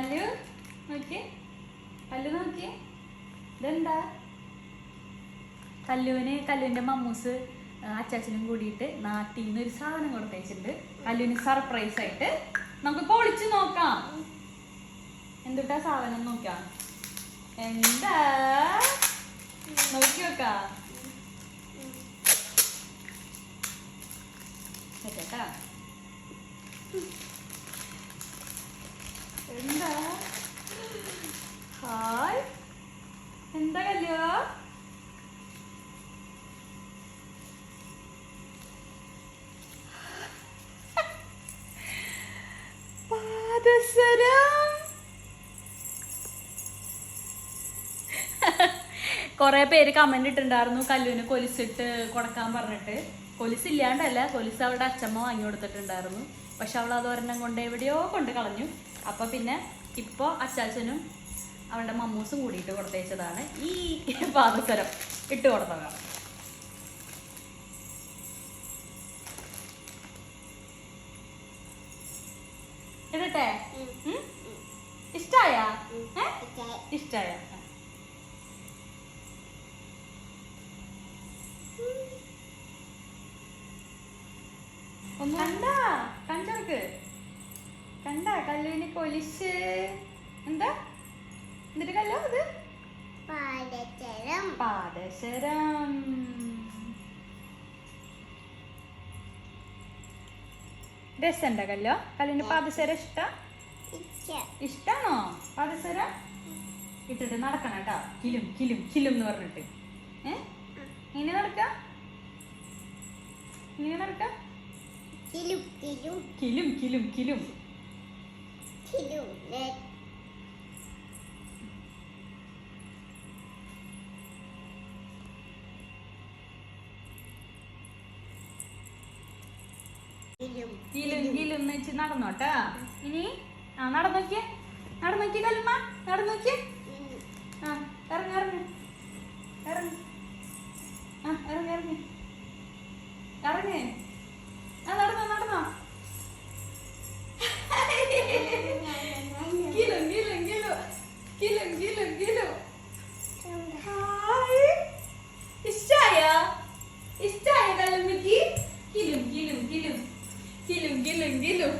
കല്ലു നോക്കിയേ. പല്ല് നോക്കിയേ. ഇതെന്താ? കല്ലുവിന് കല്ലുവിന്റെ മമ്മൂസ് അച്ചാച്ചനും കൂടിയിട്ട് നാട്ടിൽ നിന്ന് ഒരു സാധനം കൊടുത്തയച്ചിട്ടുണ്ട്. കല്ലുവിന് സർപ്രൈസ് ആയിട്ട് നമുക്ക് പൊളിച്ചു നോക്കാം. എന്തുട്ടാ സാധനം നോക്കാം. എന്താ? നോക്കി നോക്കാം എന്താ കല്ലോ കുറെ പേര് കമന്റ് ഇട്ടിട്ടുണ്ടായിരുന്നു. കല്ലുവിന് കൊലിസിട്ട് കൊടുക്കാൻ പറഞ്ഞിട്ട്. കൊലിസില്ലാണ്ടല്ല കൊലിസ് അവളുടെ അച്ഛമ്മ വാങ്ങി കൊടുത്തിട്ടുണ്ടായിരുന്നു. പക്ഷെ അവൾ അത് ഒരെണ്ണം കൊണ്ട് എവിടെയോ കൊണ്ട് കളഞ്ഞു. അപ്പൊ പിന്നെ ഇപ്പൊ അച്ചാച്ചനും അവളുടെ മമ്മൂസും കൂടിയിട്ട് കൊടുത്തേച്ചതാണ്. ഈ പാദസരം ഇട്ട് കൊടുത്തത്. ഇടട്ടെ? ഇഷ്ടായ? ഇഷ്ടായ. കണ്ടാ? കണ്ടർക്ക് കണ്ട? കല്ലുവിന് കൊലിച്ച് എന്താ എന്നിട്ട് കല്ലോ അത് പാടച്ചരം പാദശരം രസണ്ട കല്ലോ? കല്ലിന് പാദസരം ഇഷ്ട? ഇഷ്ടാണോ? പാദസരം? ഇട്ടിട്ട് നടക്കണം കേട്ടോ. കിലും കിലും കിലും എന്ന് പറഞ്ഞിട്ട്. ഏ? ഇങ്ങനെ നടക്ക? ഇങ്ങനെ നടക്ക? കിലു കിലു. കിലും കിലും കിലും. കിലു വെച്ച് നടന്നോട്ടാ ഇനി? ആ നടന്നോക്കിയേ. നടന്നോക്കിയേ കല്ലുമ്മ. നടന്നോക്കിയേ. കിലും